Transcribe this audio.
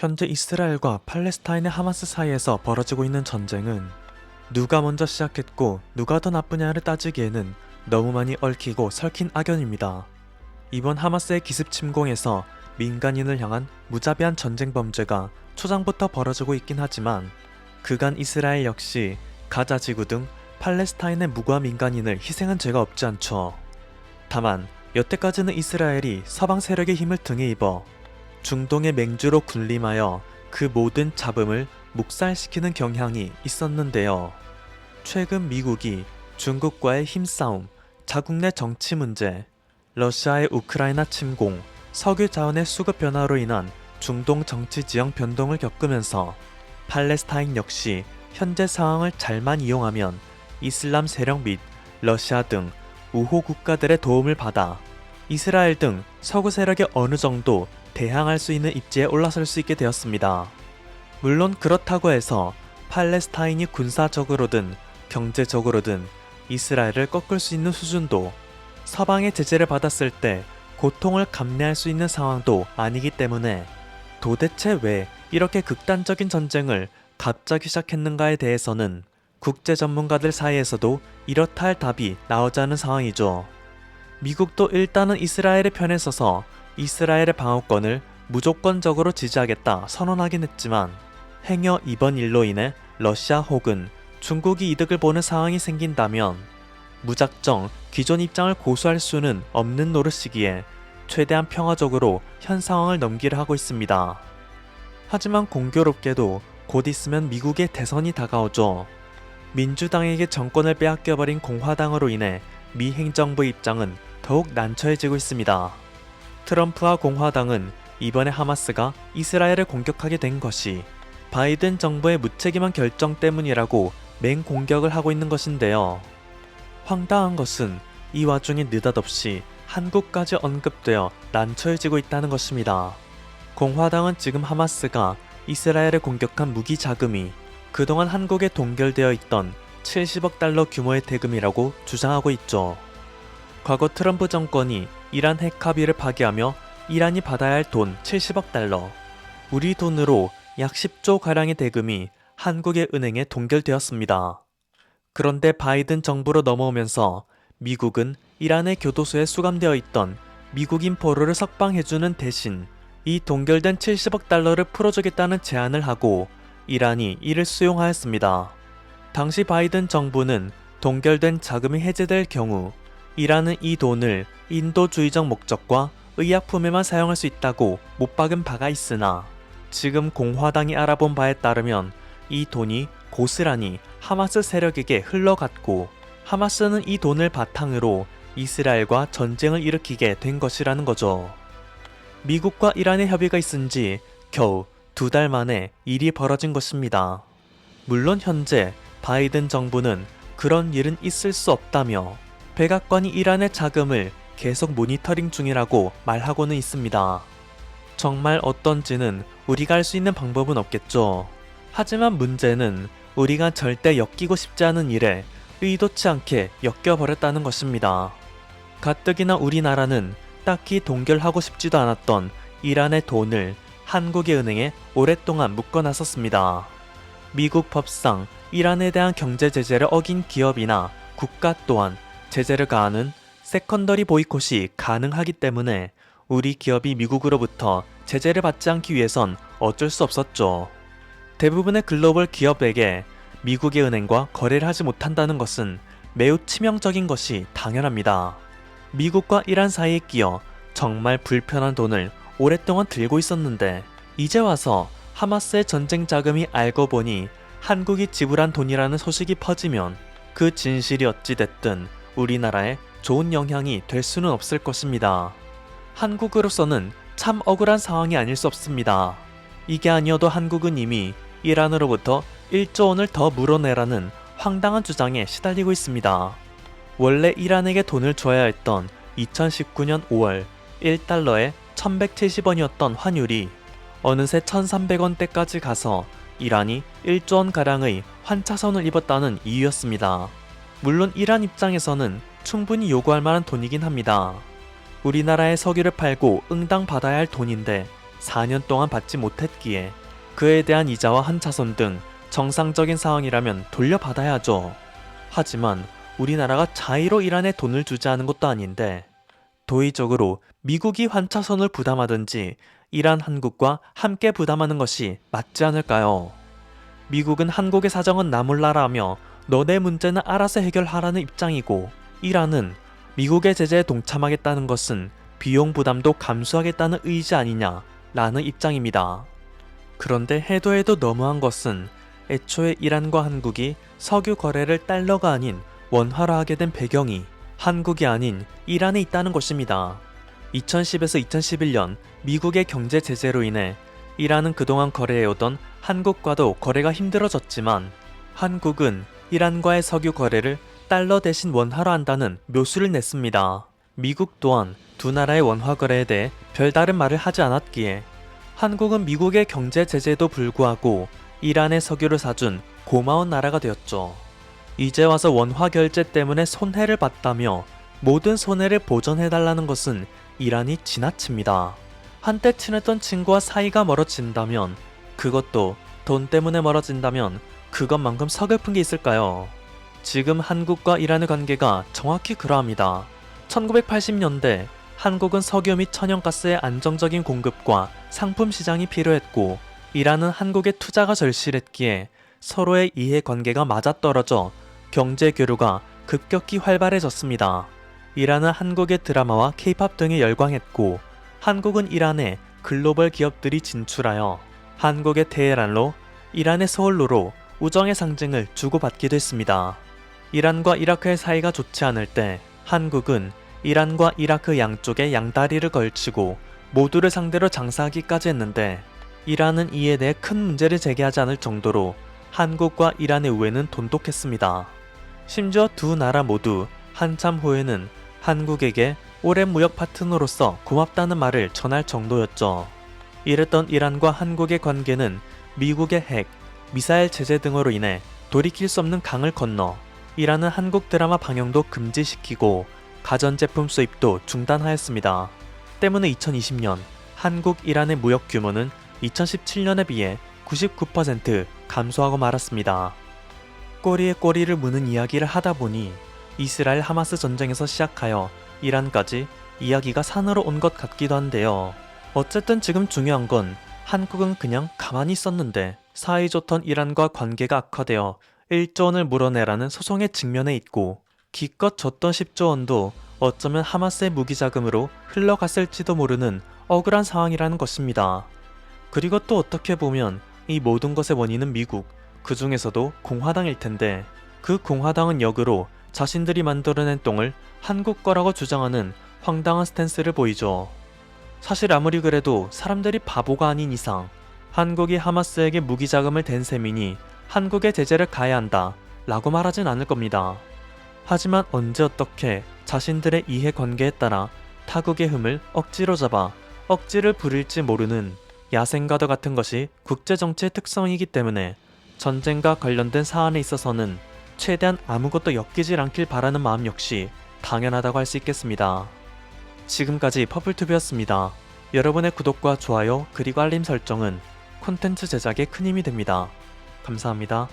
현재 이스라엘과 팔레스타인의 하마스 사이에서 벌어지고 있는 전쟁은 누가 먼저 시작했고 누가 더 나쁘냐를 따지기에는 너무 많이 얽히고 설킨 악연입니다. 이번 하마스의 기습 침공에서 민간인을 향한 무자비한 전쟁 범죄가 초장부터 벌어지고 있긴 하지만 그간 이스라엘 역시 가자 지구 등 팔레스타인의 무고한 민간인을 희생한 죄가 없지 않죠. 다만 여태까지는 이스라엘이 서방 세력의 힘을 등에 입어 중동의 맹주로 군림하여 그 모든 잡음을 묵살시키는 경향이 있었는데요. 최근 미국이 중국과의 힘싸움, 자국 내 정치 문제, 러시아의 우크라이나 침공, 석유 자원의 수급 변화로 인한 중동 정치 지형 변동을 겪으면서 팔레스타인 역시 현재 상황을 잘만 이용하면 이슬람 세력 및 러시아 등 우호 국가들의 도움을 받아 이스라엘 등 서구 세력에 어느 정도 대항할 수 있는 입지에 올라설 수 있게 되었습니다. 물론 그렇다고 해서 팔레스타인이 군사적으로든 경제적으로든 이스라엘을 꺾을 수 있는 수준도 서방의 제재를 받았을 때 고통을 감내할 수 있는 상황도 아니기 때문에 도대체 왜 이렇게 극단적인 전쟁을 갑자기 시작했는가에 대해서는 국제 전문가들 사이에서도 이렇다 할 답이 나오지 않은 상황이죠. 미국도 일단은 이스라엘의 편에 서서 이스라엘의 방어권을 무조건적으로 지지하겠다 선언하긴 했지만 행여 이번 일로 인해 러시아 혹은 중국이 이득을 보는 상황이 생긴다면 무작정 기존 입장을 고수할 수는 없는 노릇이기에 최대한 평화적으로 현 상황을 넘기려 하고 있습니다. 하지만 공교롭게도 곧 있으면 미국의 대선이 다가오죠. 민주당에게 정권을 빼앗겨버린 공화당으로 인해 미 행정부 입장은 더욱 난처해지고 있습니다. 트럼프와 공화당은 이번에 하마스가 이스라엘을 공격하게 된 것이 바이든 정부의 무책임한 결정 때문이라고 맹공격을 하고 있는 것인데요. 황당한 것은 이 와중에 느닷없이 한국까지 언급되어 난처해지고 있다는 것입니다. 공화당은 지금 하마스가 이스라엘을 공격한 무기 자금이 그동안 한국에 동결되어 있던 70억 달러 규모의 대금이라고 주장하고 있죠. 과거 트럼프 정권이 이란 핵 합의를 파기하며 이란이 받아야 할 돈 70억 달러, 우리 돈으로 약 10조 가량의 대금이 한국의 은행에 동결되었습니다. 그런데 바이든 정부로 넘어오면서 미국은 이란의 교도소에 수감되어 있던 미국인 포로를 석방해주는 대신 이 동결된 70억 달러를 풀어주겠다는 제안을 하고 이란이 이를 수용하였습니다. 당시 바이든 정부는 동결된 자금이 해제될 경우 이란은 이 돈을 인도주의적 목적과 의약품에만 사용할 수 있다고 못 박은 바가 있으나 지금 공화당이 알아본 바에 따르면 이 돈이 고스란히 하마스 세력에게 흘러갔고 하마스는 이 돈을 바탕으로 이스라엘과 전쟁을 일으키게 된 것이라는 거죠. 미국과 이란의 협의가 있은 지 겨우 두 달 만에 일이 벌어진 것입니다. 물론 현재 바이든 정부는 그런 일은 있을 수 없다며 백악관이 이란의 자금을 계속 모니터링 중이라고 말하고는 있습니다. 정말 어떤지는 우리가 알 수 있는 방법은 없겠죠. 하지만 문제는 우리가 절대 엮이고 싶지 않은 일에 의도치 않게 엮여버렸다는 것입니다. 가뜩이나 우리나라는 딱히 동결하고 싶지도 않았던 이란의 돈을 한국의 은행에 오랫동안 묶어놨었습니다. 미국 법상 이란에 대한 경제 제재를 어긴 기업이나 국가 또한 제재를 가하는 세컨더리 보이콧이 가능하기 때문에 우리 기업이 미국으로부터 제재를 받지 않기 위해선 어쩔 수 없었죠. 대부분의 글로벌 기업에게 미국의 은행과 거래를 하지 못한다는 것은 매우 치명적인 것이 당연합니다. 미국과 이란 사이에 끼어 정말 불편한 돈을 오랫동안 들고 있었는데 이제 와서 하마스의 전쟁 자금이 알고 보니 한국이 지불한 돈이라는 소식이 퍼지면 그 진실이 어찌됐든 우리나라에 좋은 영향이 될 수는 없을 것입니다. 한국으로서는 참 억울한 상황이 아닐 수 없습니다. 이게 아니어도 한국은 이미 이란으로부터 1조 원을 더 물어내라는 황당한 주장에 시달리고 있습니다. 원래 이란에게 돈을 줘야 했던 2019년 5월 1달러에 1170원이었던 환율이 어느새 1300원대까지 가서 이란이 1조 원 가량의 환차선을 입었다는 이유였습니다. 물론 이란 입장에서는 충분히 요구할 만한 돈이긴 합니다. 우리나라에 석유를 팔고 응당 받아야 할 돈인데 4년 동안 받지 못했기에 그에 대한 이자와 한차손 등 정상적인 상황이라면 돌려받아야죠. 하지만 우리나라가 자의로 이란에 돈을 주지 않은 것도 아닌데 도의적으로 미국이 환차손을 부담하든지 이란 한국과 함께 부담하는 것이 맞지 않을까요? 미국은 한국의 사정은 나 몰라라며 너네 문제는 알아서 해결하라는 입장이고 이란은 미국의 제재에 동참하겠다는 것은 비용 부담도 감수하겠다는 의지 아니냐 라는 입장입니다. 그런데 해도 해도 너무한 것은 애초에 이란과 한국이 석유 거래를 달러가 아닌 원화로 하게 된 배경이 한국이 아닌 이란에 있다는 것입니다. 2010에서 2011년 미국의 경제 제재로 인해 이란은 그동안 거래해오던 한국과도 거래가 힘들어졌지만 한국은 이란과의 석유 거래를 달러 대신 원화로 한다는 묘수를 냈습니다. 미국 또한 두 나라의 원화 거래에 대해 별다른 말을 하지 않았기에 한국은 미국의 경제 제재에도 불구하고 이란의 석유를 사준 고마운 나라가 되었죠. 이제 와서 원화 결제 때문에 손해를 봤다며 모든 손해를 보전해달라는 것은 이란이 지나칩니다. 한때 친했던 친구와 사이가 멀어진다면 그것도 돈 때문에 멀어진다면 그것만큼 서글픈 게 있을까요? 지금 한국과 이란의 관계가 정확히 그러합니다. 1980년대 한국은 석유 및 천연가스의 안정적인 공급과 상품 시장이 필요했고 이란은 한국의 투자가 절실했기에 서로의 이해관계가 맞아떨어져 경제 교류가 급격히 활발해졌습니다. 이란은 한국의 드라마와 케이팝 등에 열광했고 한국은 이란에 글로벌 기업들이 진출하여 한국의 테헤란로, 이란의 서울로로 우정의 상징을 주고받기도 했습니다. 이란과 이라크의 사이가 좋지 않을 때 한국은 이란과 이라크 양쪽에 양다리를 걸치고 모두를 상대로 장사하기까지 했는데 이란은 이에 대해 큰 문제를 제기하지 않을 정도로 한국과 이란의 우애는 돈독했습니다. 심지어 두 나라 모두 한참 후에는 한국에게 오랜 무역 파트너로서 고맙다는 말을 전할 정도였죠. 이랬던 이란과 한국의 관계는 미국의 핵, 미사일 제재 등으로 인해 돌이킬 수 없는 강을 건너 이란은 한국 드라마 방영도 금지시키고 가전제품 수입도 중단하였습니다. 때문에 2020년 한국 이란의 무역 규모는 2017년에 비해 99% 감소하고 말았습니다. 꼬리에 꼬리를 무는 이야기를 하다 보니 이스라엘 하마스 전쟁에서 시작하여 이란까지 이야기가 산으로 온 것 같기도 한데요. 어쨌든 지금 중요한 건 한국은 그냥 가만히 있었는데 사이좋던 이란과 관계가 악화되어 1조 원을 물어내라는 소송에 직면해 있고 기껏 줬던 10조 원도 어쩌면 하마스의 무기 자금으로 흘러갔을지도 모르는 억울한 상황이라는 것입니다. 그리고 또 어떻게 보면 이 모든 것의 원인은 미국, 그 중에서도 공화당일 텐데 그 공화당은 역으로 자신들이 만들어낸 똥을 한국 거라고 주장하는 황당한 스탠스를 보이죠. 사실 아무리 그래도 사람들이 바보가 아닌 이상 한국이 하마스에게 무기 자금을 댄 셈이니 한국에 제재를 가해야 한다 라고 말하진 않을 겁니다. 하지만 언제 어떻게 자신들의 이해 관계에 따라 타국의 흠을 억지로 잡아 억지를 부릴지 모르는 야생가도 같은 것이 국제정치의 특성이기 때문에 전쟁과 관련된 사안에 있어서는 최대한 아무것도 엮이질 않길 바라는 마음 역시 당연하다고 할 수 있겠습니다. 지금까지 퍼플튜브였습니다. 여러분의 구독과 좋아요 그리고 알림 설정은 콘텐츠 제작에 큰 힘이 됩니다. 감사합니다.